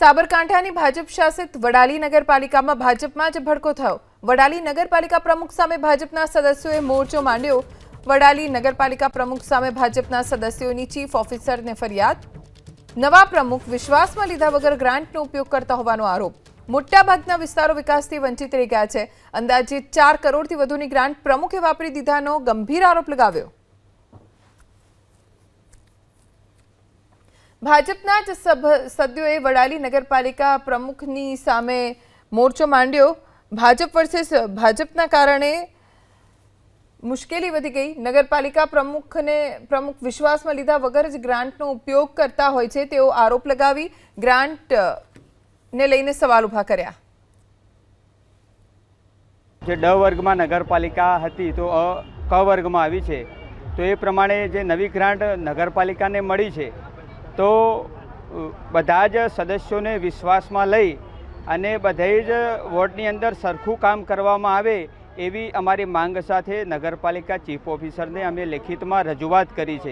સાબરકાંઠાની ભાજપ શાસિત વડાલી નગરપાલિકામાં ભાજપમાં જ ભડકો થયો. વડાલી નગરપાલિકા પ્રમુખ સામે ભાજપના સદસ્યોએ મોરચો માંડ્યો. વડાલી નગરપાલિકા પ્રમુખ સામે ભાજપના સદસ્યોની ચીફ ઓફિસરને ફરિયાદ. નવા પ્રમુખ વિશ્વાસમાં લીધા વગર ગ્રાન્ટનો ઉપયોગ કરતા હોવાનો આરોપ. મોટાભાગના વિસ્તારો વિકાસથી વંચિત રહી ગયા છે. અંદાજિત ચાર કરોડથી વધુની ગ્રાન્ટ પ્રમુખે વાપરી દીધાનો ગંભીર આરોપ લગાવ્યો. ભાજપના જ સભ- સભ્યોએ વડાલી નગરપાલિકા પ્રમુખની સામે મોરચો માંડ્યો. ભાજપ વર્સેસ ભાજપના કારણે મુશ્કેલી વધી ગઈ. નગરપાલિકા પ્રમુખને, પ્રમુખ વિશ્વાસમાં લીધા વગર જ ગ્રાન્ટનો ઉપયોગ કરતા હોય છે તેઓ આરોપ લગાવી ગ્રાન્ટ, ને લઈને સવાલ ઊભા કર્યા. જે ડ વર્ગમાં નગરપાલિકા હતી તો અ ક વર્ગમાં આવી છે. તો એ પ્રમાણે જે નવી ગ્રાન્ટ નગરપાલિકાને મળી છે તો બધા જ સદસ્યોને વિશ્વાસમાં લઈ અને બધે જ વોર્ડની અંદર સરખું કામ કરવામાં આવે એવી અમારી માંગ સાથે નગરપાલિકા ચીફ ઓફિસરને અમે લેખિતમાં રજૂઆત કરી છે.